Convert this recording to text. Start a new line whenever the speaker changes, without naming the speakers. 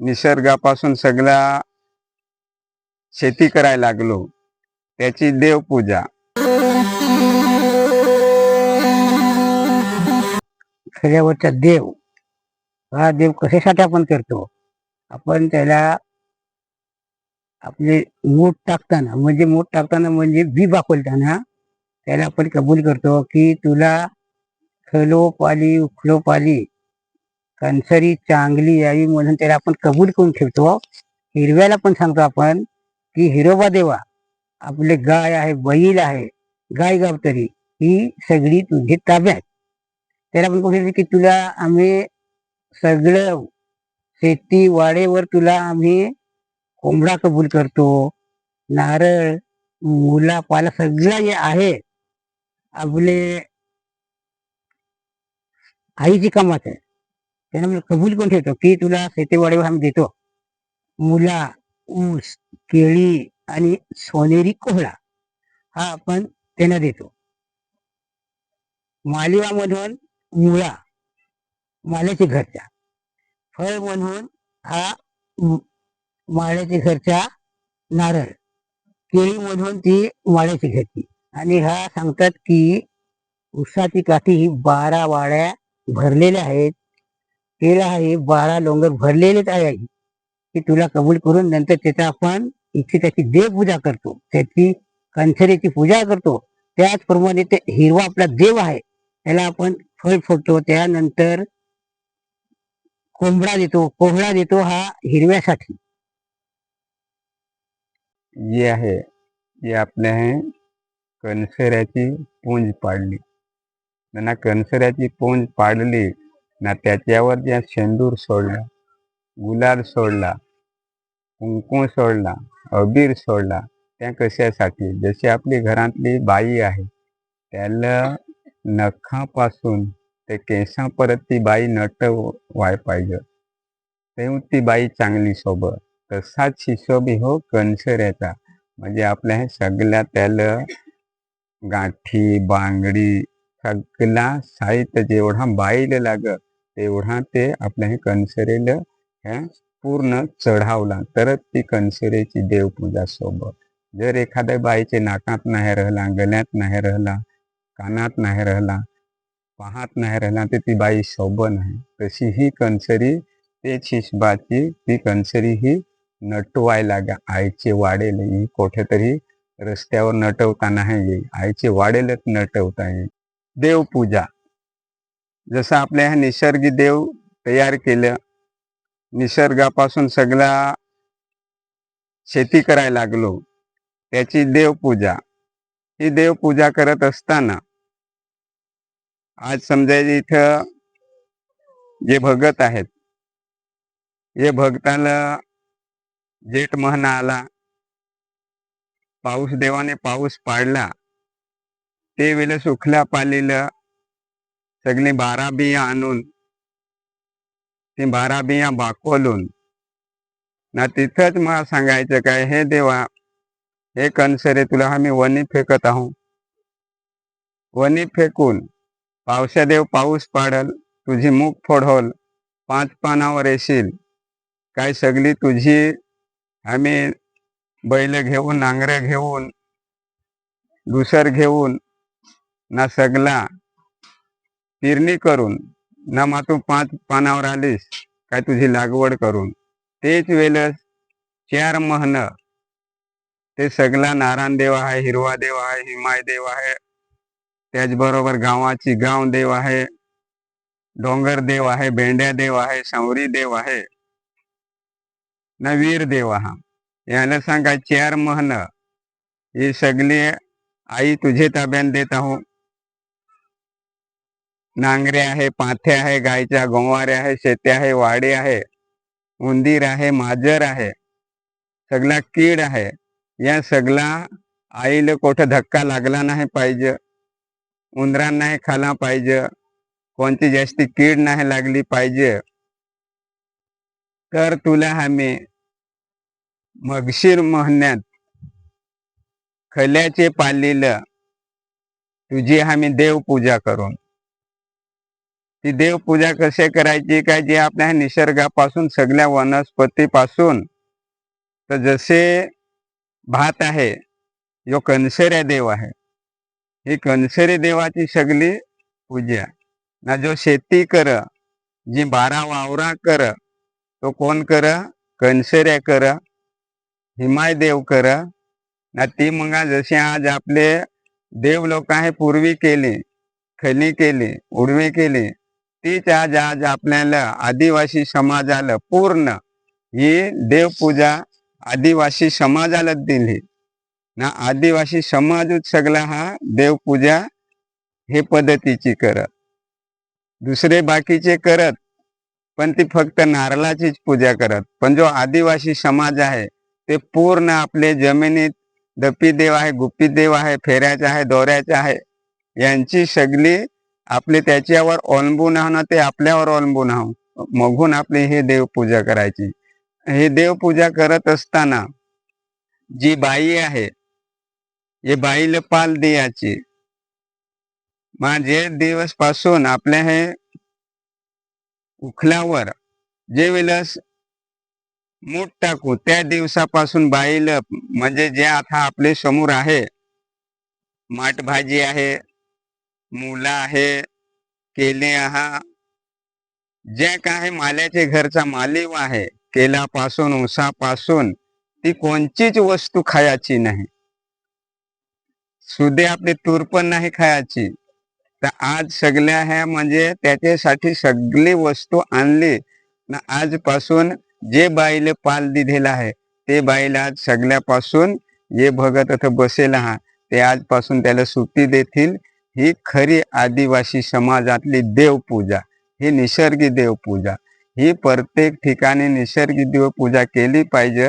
निसर्गापासून सगळा शेती करायला लागलो. त्याची देवपूजा.
सजावटचा देव. हा देव कशासाठी आपण करतो? आपण त्याला आपले मूठ टाकताना म्हणजे मूठ टाकताना म्हणजे बी बाकलताना त्याला आपण कबूल करतो की तुला खलोपाली उखलोपाली कणसरी चांगली यावी म्हणून त्याला आपण कबूल करून ठेवतो. हिरव्याला पण सांगतो आपण की हिरोबा देवा आपले गाय आहे बैल आहे गाय गावतरी ही सगळी तुझी ताब्यात त्याला आपण कोणी की तुला आम्ही सगळं शेती वाडेवर तुला आम्ही कोंबडा कबूल करतो नारळ मुला पाला सगळं जे आहे. आपले आईची कामात आहे. त्यानं मी कबूल करून ठेवतो की तुला शेतीवाडीवर आम्ही देतो. मुला ऊस केळी आणि सोनेरी कोहळा हा आपण त्यांना देतो. मालिवामधून मुळा माल्याच्या घरच्या. फळ म्हणून हा माळ्याची माळ्याच्या घरच्या नारळ. केळी म्हणून ती माळ्याची घरची आणि हा सांगतात की उसाची काठी ही बारा वाड्या भरलेल्या आहेत. बारा लोंगर भरलेलेच आहे तुला कबूल करून नंतर त्याचा आपण इथे त्याची देवपूजा करतो. त्याची कंठरेची पूजा करतो. त्याचप्रमाणे ते हिरवा आपला देव आहे. त्याला आपण फळ फोडतो त्यानंतर कोंबडा देतो. कोहळा देतो हा हिरव्यासाठी.
ये आहे, ये आपल्या हे कणसऱ्याची पुंज पाडली. त्यांना कणसऱ्याची पुंज पाडली. ना त्याच्यावर ज्या शेंदूर सोडला गुलाल सोडला कुंकू सोडला अबीर सोडला. त्या कशासाठी? जशी आपली घरातली बाई आहे त्याला नखापासून ते केसापर्यंत ती बाई नट व्हाय पाहिजे. तेव्हा ती बाई चांगली सोबत. तसाच शिशोबी हो कणसऱ्याचा. म्हणजे आपल्या हे सगळ्या त्याला गाठी बांगडी सगळा साहित्य जेवढा बाईला लागत तेवढा ते आपल्या हे कणसरेला ह्या पूर्ण चढावला. तरच ती कणसरेची देवपूजा सोबत. जर एखाद्या बाईचे नाकात नाही राहिला गल्यात नाही राहिला कानात नाही राहिला पाहत नाही राहिला तर ती बाई शोभन आहे तशी ही कणसरी तेच शिशबाची ती कणसरी ही नटवायला लागा. आईचे वाढेल ही कुठेतरी रस्त्यावर नटवताना येईल आईचे वाढेलच नटवता येईल. देवपूजा जसं आपल्या ह्या निसर्गी देव तयार केलं निसर्गापासून सगळा शेती करायला लागलो त्याची देवपूजा. ही देवपूजा करत असताना आज समजा इथं जे भगत आहेत हे भगताला जेठ महना आला पाऊस देवाने पाऊस पाडला ते वेळेस सुखल्या पालीला सगळी बारा बिया आणून ती बारा बिया बाकोलून ना तिथंच मला सांगायचं काय हे देवा हे कणसरे तुला आम्ही वनी फेकत आहोत वनी फेकून पावसादेव पाऊस पाडल तुझी मूग फोडवल पाच पानावर येशील. काय सगळी तुझी आम्ही बैल घेऊन नांगरे घेऊन दुसर घेऊन ना सगळा पेरणी करून ना मा तू पाच पानावर आलीस काय तुझी लागवड करून. तेच वेलस चार महन ते सगळा नारायण देव आहे हिरवा देव आहे हिमाय देव आहे. त्याचबरोबर गावाची गाव देव आहे. डोंगर देव आहे बेंड्या देव आहे संवरी देव आहे. न वीर देव हा. याला सांगा चार महन ही सगळी आई तुझे ताब्यान देत आहो. नांगरे आहे पाथे आहे गायच्या गोवारे आहे शेती आहे वाडे आहे उंदीर आहे माजर आहे सगळा कीड आहे. या सगळा आईला कुठं धक्का लागला नाही पाहिजे उंदरांना नाही खाला पाहिजे कोणती जास्ती कीड नाही लागली पाहिजे. तर तुला आम्ही मगशीर महिन्यात खल्याचे पालील तुझी आम्ही देवपूजा करून. ती देवपूजा कसे करायची काय जे आपल्या निसर्गापासून सगळ्या वनस्पतीपासून. तर जसे भात आहे जो कनसऱ्या देव आहे. ही कनसरी देवाची सगळी पूजा. ना जो शेती कर जी बारा वावरा कर तो कोण कर? कनसऱ्या कर हिमाय देव कर. ना ती मग जसे आज आपले देव लोक आहे पूर्वी केली खली केली उडवी केली तीच आज आज आपल्याला आदिवासी समाजाला पूर्ण ही देवपूजा आदिवासी समाजाला दिली. ना आदिवासी समाजच सगळा हा देवपूजा हे पद्धतीची करत. दुसरे बाकीचे करत पण ती फक्त नारळाचीच पूजा करत. पण जो आदिवासी समाज आहे ते पूर्ण आपले जमिनीत दपी देव आहे गुप्पी देव आहे फेऱ्याचा आहे दोऱ्याचा आहे यांची सगळी आपले त्याच्यावर अवलंबून आहोत ते आपल्यावर अवलंबून आहो. मगून आपली हे देवपूजा करायची. हे देवपूजा करत असताना जी बाई आहे हे बाईला पाल द्यायची. माझे दिवसपासून आपल्या हे उखल्यावर जे वेळेस मूठ टाकू त्या दिवसापासून बाईला म्हणजे जे आता आपले समोर आहे माठ भाजी आहे मुलं आहे केले आहा. जे काही माल्याचे घरचा मालिव आहे केल्यापासून उसापासून ती कोणचीच वस्तू खायची नाही. सुदे आपली तूर पण नाही खायची. तर आज सगळ्या ह्या म्हणजे त्याच्यासाठी सगळी वस्तू आणली. ना आजपासून जे बाईले पाल दिलेला आहे ते बाईला आज सगळ्यापासून जे भगत इथं बसेल हा ते आजपासून त्याला सुट्टी देतील. ही खरी आदिवासी समाजातली देवपूजा ही निसर्गी देवपूजा. ही प्रत्येक ठिकाणी निसर्गी देवपूजा केली पाहिजे.